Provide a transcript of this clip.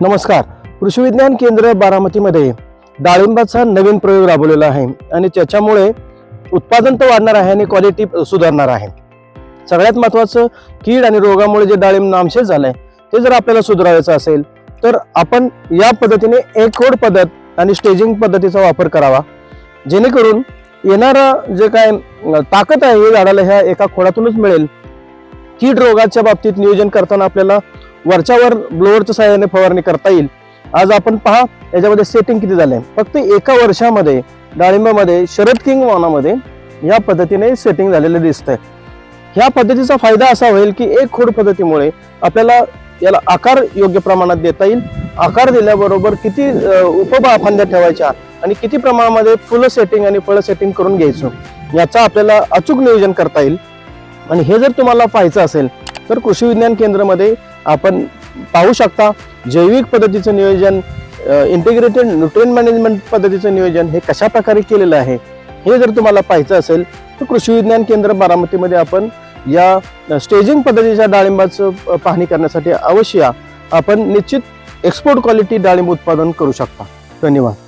नमस्कार. कृषी विज्ञान केंद्र बारामतीमध्ये डाळिंबाचा नवीन प्रयोग राबवलेला आहे आणि त्याच्यामुळे उत्पादन तर वाढणार आहे आणि क्वालिटी सुधारणार आहे. सगळ्यात महत्त्वाचं कीड आणि रोगामुळे जे डाळिंब नामशेष झालंय ते जर आपल्याला सुधारायचं असेल तर आपण या पद्धतीने एक खोड पद्धत आणि स्टेजिंग पद्धतीचा वापर करावा. जेणेकरून येणारा जे काय ताकद आहे हे झाडाला ह्या एका खोडातूनच मिळेल. कीड रोगाच्या बाबतीत नियोजन करताना आपल्याला वरच्यावर ब्लोअरच्या सहाय्याने फवारणी करता येईल. आज आपण पहा याच्यामध्ये सेटिंग किती झालंय. फक्त एका वर्षामध्ये डाळिंबामध्ये शरद किंग वाहनामध्ये या पद्धतीने सेटिंग झालेलं दिसतंय. ह्या पद्धतीचा फायदा असा होईल की एक खोड पद्धतीमुळे आपल्याला याला आकार योग्य प्रमाणात देता येईल. आकार दिल्याबरोबर किती अं, उपबा फांद्या ठेवायच्या आणि किती प्रमाणामध्ये फुलं सेटिंग आणि फळं सेटिंग करून घ्यायचं याचा आपल्याला अचूक नियोजन करता येईल. आणि हे जर तुम्हाला पाहायचं असेल तर कृषी विज्ञान केंद्रामध्ये आपण पाहू शकता जैविक पद्धतीचं नियोजन इंटिग्रेटेड न्यूट्रिन मॅनेजमेंट पद्धतीचं नियोजन हे कशा प्रकारे केलेलं आहे हे जर तुम्हाला पाहायचं असेल तर कृषी विज्ञान केंद्र बारामतीमध्ये आपण या स्टेजिंग पद्धतीच्या डाळिंबाचं पाहणी करण्यासाठी अवश्य आपण निश्चित एक्सपोर्ट क्वालिटी डाळिंब उत्पादन करू शकता. धन्यवाद.